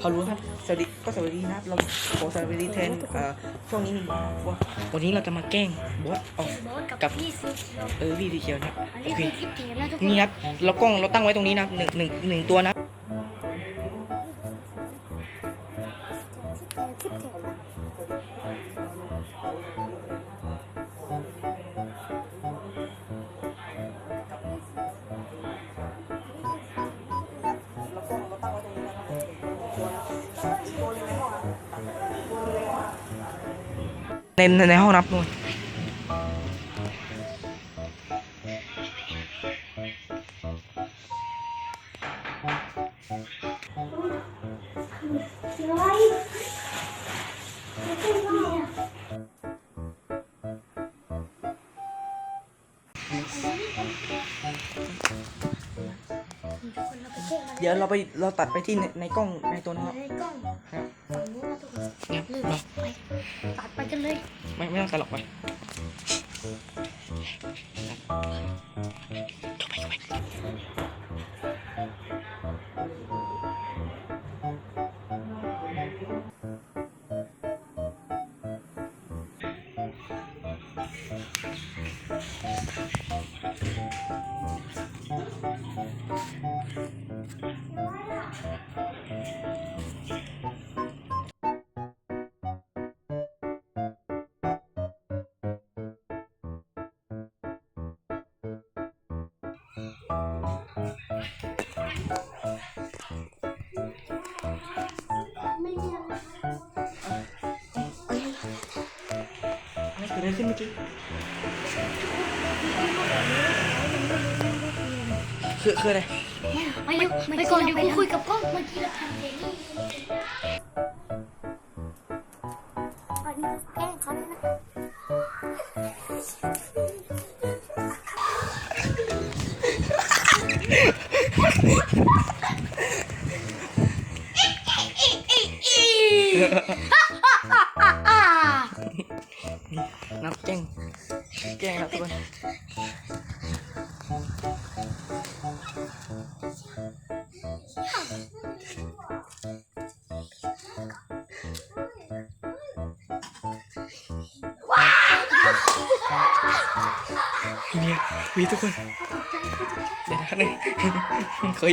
เขารู้ครับสวัสดีก็สวัสดีนะครับเราขอสวัสดีแทนเอ่อช่วงนี้มีว่าวันนี้เราจะมาแกล้งบอสออกกับพี่ซีเขียวเออพี่สีเขียวนะครับอันโอนี้เคคือคลิปเกมนะทุกคนนี่ครับเรากล้องเราตั้งไว้ตรงนี้นะครับหนึ่งหนึ่งหนึ่งตัวนะ คลิปเกมนะ ในในในห้องรับนู่นคนเราไปเช็คมาเดี๋ยวเราไปเราตัดไปที่ในในกล้องในตัวนะครับในกล้ องครับฝั่งนู้นนะทุกคนเนี่ยลืมเราไปตัดไปกันเลย ไม่ไม่ต้องตัดหรอกไปไม่ เกิดอะไรขึ้นเมื่อกี้คือคืออะไรไปเร็วไปก่อนเดี๋ยวกูคุยกับกล้องเมื่อกี้เราทำเองอันนี้แกล้งเขาด้วยนะอ่า นับแกล้งแกล้งครับทุกคนมีมีทุกคน เดี๋ยวนะครับเนี่ยเคย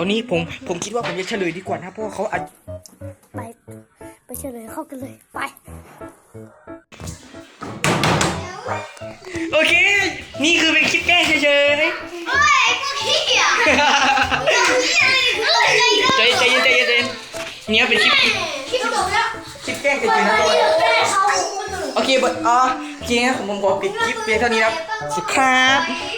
ตอนนี้ผมผมคิดว่าผมจะเฉลยดีกว่านะเพราะว่าเขาอาจไปไปเฉลยเข้ากันเลย ไป โอเค นี่คือเป็นคลิปแกล้งเฉยๆเฮ้ยพวกขี้อะอะไรกันใจใจเย็นใจเย็นใจเย็นเนี่ยเป็นคลิปคิดจบแล้วค ลิปแกล้งเฉยๆนะตัวโอเคบทอ๋อโอเคนผมผมขอปิดคลิปเพียงเท่านี้ครับสวัสดีครับ